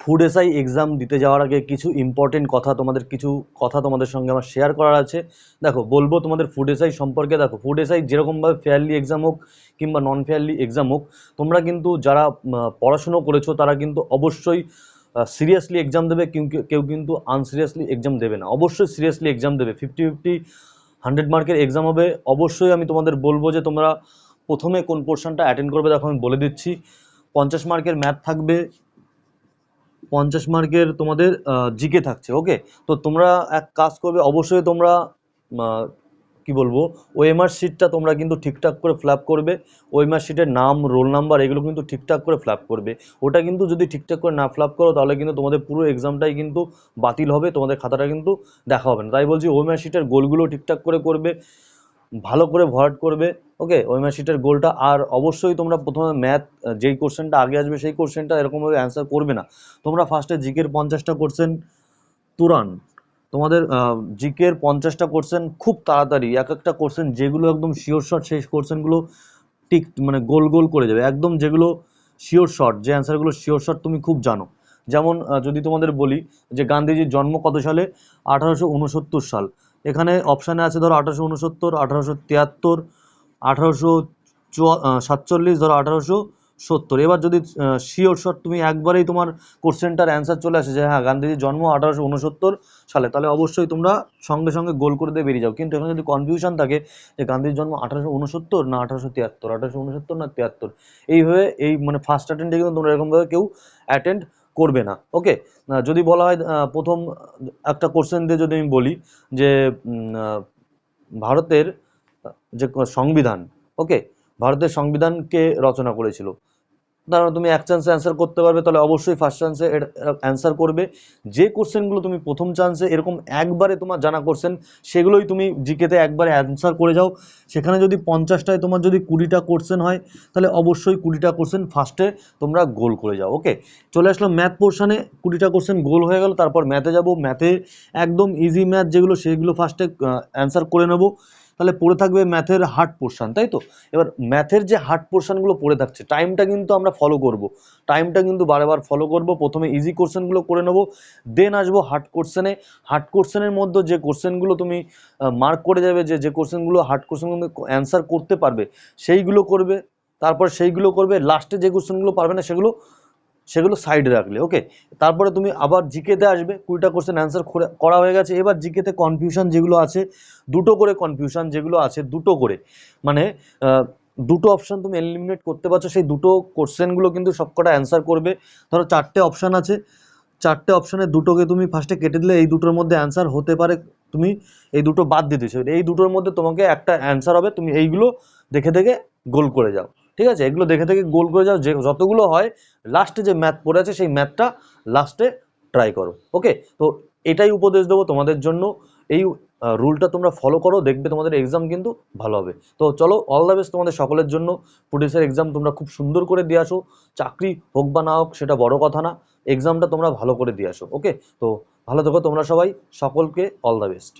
Food SI exam দিতে যাওয়ার আগে কিছু ইম্পর্টেন্ট কথা তোমাদের, কিছু কথা তোমাদের সঙ্গে আমার শেয়ার করার আছে। দেখো, বলব তোমাদের ফুড এসআই সম্পর্কে। দেখো ফুড এসআই যেরকমভাবে ফেয়ারলি এক্সাম হোক কিংবা নন ফেয়ারলি এক্সাম হোক, তোমরা কিন্তু যারা পড়াশুনো করেছ, তারা কিন্তু অবশ্যই সিরিয়াসলি এক্সাম দেবে, কেউ কিন্তু আনসিরিয়াসলি এক্সাম দেবে না। অবশ্যই সিরিয়াসলি এক্সাম দেবে। ফিফটি ফিফটি হান্ড্রেড মার্কের এক্সাম হবে। অবশ্যই আমি তোমাদের বলব যে তোমরা প্রথমে কোন পোর্শনটা অ্যাটেন্ড করবে, দেখো আমি বলে দিচ্ছি। পঞ্চাশ মার্কের ম্যাথ থাকবে। পঞ্চাশ মার্কের তোমাদের জিকে থাকছে ওকে তো তোমরা এক কাজ করবে, অবশ্যই তোমরা কি বলব, ওএমআর শিটটা তোমরা কিন্তু ঠিকঠাক করে ফ্ল্যাপ করবে, ওএমআর শিটের নাম রোল নাম্বার এগুলো কিন্তু ঠিকঠাক করে ফ্ল্যাপ করবে। ওটা কিন্তু যদি ঠিকঠাক করে না ফ্ল্যাপ করো, তাহলে কিন্তু তোমাদের পুরো এক্সামটাই কিন্তু বাতিল হবে, তোমাদের খাতাটা কিন্তু দেখা হবে না। তাই বলছি, ওএমআর শিটের গোলগুলো ঠিকঠাক করে করবে, ভালো করে ভরাট করবে ওকে ওএমআর শিটের গোলটা আর অবশ্যই তোমরা প্রথমে ম্যাথ যেই কোশ্চেনটা আগে আসবে সেই কোশ্চেনটা এরকমভাবে অ্যান্সার করবে না। তোমরা ফার্স্টে জিকের পঞ্চাশটা কোশ্চেন তুরান। তোমাদের জিকের পঞ্চাশটা কোশ্চেন খুব তাড়াতাড়ি, এক একটা কোশ্চেন যেগুলো একদম শিওর শট সেই কোশ্চেনগুলো টিক মানে গোল গোল করে যাবে। একদম যেগুলো শিওর শট যে অ্যান্সারগুলো শিওর শট তুমি খুব জানো। যেমন যদি তোমাদের বলি যে গান্ধীজির জন্ম কত সালে? আঠারোশো উনসত্তর সাল। এখানে অপশানে আছে ধরো আঠারোশো উনসত্তর, আঠারোশো তিয়াত্তর আঠারোশো সাতচল্লিশ ধরো আঠারোশো সত্তর। এবার যদি শিওর শট তুমি একবারেই তোমার কোশ্চেনটার অ্যান্সার চলে আসে যে হ্যাঁ গান্ধীজির জন্ম আঠারোশো উনসত্তর সালে, তাহলে অবশ্যই তোমরা সঙ্গে সঙ্গে গোল করে দিয়ে বেরিয়ে যাও। কিন্তু এখানে যদি কনফিউশন থাকে যে গান্ধীর জন্ম আঠারোশো উনসত্তর না আঠারোশো তিয়াত্তর, আঠারোশো উনসত্তর না তিয়াত্তর, এইভাবে এই মানে ফার্স্ট অ্যাটেন্ডে কিন্তু তোমরা এরকমভাবে কেউ অ্যাটেন্ড করবে না। ওকে যদি বলা হয় প্রথম একটা কোশ্চেন দিয়ে যদি আমি বলি যে ভারতের যে সংবিধান, ওকে? ভারতের সংবিধানকে রচনা করেছিল। ধরো তুমি এক চান্সে অ্যান্সার করতে পারবে, তাহলে অবশ্যই ফার্স্ট চান্সে অ্যান্সার করবে। যে কোশ্চেনগুলো তুমি প্রথম চান্সে এরকম একবারে তোমার জানা কোশ্চেন সেগুলোই তুমি জিকেতে একবারে অ্যান্সার করে যাও। সেখানে যদি পঞ্চাশটায় তোমার যদি কুড়িটা কোশ্চেন হয়, তাহলে অবশ্যই কুড়িটা কোশ্চেন ফার্স্টে তোমরা গোল করে যাও, ওকে? চলে আসলো ম্যাথ পোর্শনে কুড়িটা কোশ্চেন গোল হয়ে গেল, তারপর ম্যাথে যাব। ম্যাথে একদম ইজি ম্যাথ যেগুলো, সেগুলো ফার্স্টে অ্যান্সার করে নেব। তাহলে পড়ে থাকবে ম্যাথের হার্ড পোর্শন তাই তো? এবার ম্যাথের যে হার্ড পোর্শনগুলো পড়ে থাকছে টাইমটা কিন্তু আমরা ফলো করব। টাইমটা কিন্তু বারবার ফলো করব, প্রথমে ইজি কোশ্চেনগুলো করে নেব দেন আসব হার্ড কোশ্চেনে হার্ড কোশ্চেনের মধ্যে যে কোশ্চেনগুলো তুমি মার্ক করে যাবে, যে যে কোশ্চেনগুলো হার্ড কোশ্চেনগুলো অ্যান্সার করতে পারবে, সেইগুলো করবে। তারপর সেইগুলো করবে লাস্টে যে কোশ্চেনগুলো পারবে না, সেগুলো সেগুলো সাইডে রাখলে ওকে তারপরে তুমি আবার জিকেতে আসবে, কুড়িটা কোশ্চেন অ্যান্সার করা হয়ে গেছে। এবার জিকেতে কনফিউশন যেগুলো আছে, দুটো করে কনফিউশন যেগুলো আছে, দুটো করে। মানে দুটো অপশান তুমি এলিমিনেট করতে পারছ, সেই দুটো কোশ্চেনগুলো কিন্তু সবকটা অ্যান্সার করবে। ধরো চারটে অপশান আছে, চারটে অপশানে দুটোকে তুমি ফার্স্টে কেটে দিলে, এই দুটোর মধ্যে অ্যান্সার হতে পারে, তুমি এই দুটো বাদ দিয়েছ এই দুটোর মধ্যে তোমাকে একটা অ্যান্সার হবে, তুমি এইগুলো দেখে দেখে গোল করে যাও। ঠিক আছে? এগুলো দেখে দেখে গোল করে যাও, যে যতগুলো হয় লাস্টে যে ম্যাথ পড়ে আছে, সেই ম্যাথটা লাস্টে ট্রাই করো ওকে তো এটাই উপদেশ দেবো তোমাদের জন্য। এই রুলটা তোমরা ফলো করো, দেখবে তোমাদের এক্সাম কিন্তু ভালো হবে। তো চলো অল দ্য বেস্ট তোমাদের সকলের জন্য। পুলিশের এক্সাম তোমরা খুব সুন্দর করে দিয়ে আসো। চাকরি হোক বা না হোক, সেটা বড় কথা না। এক্সামটা তোমরা ভালো করে দিয়ে আসো ওকে তো ভালো থেকো তোমরা সবাই। সকলকে অল দ্য বেস্ট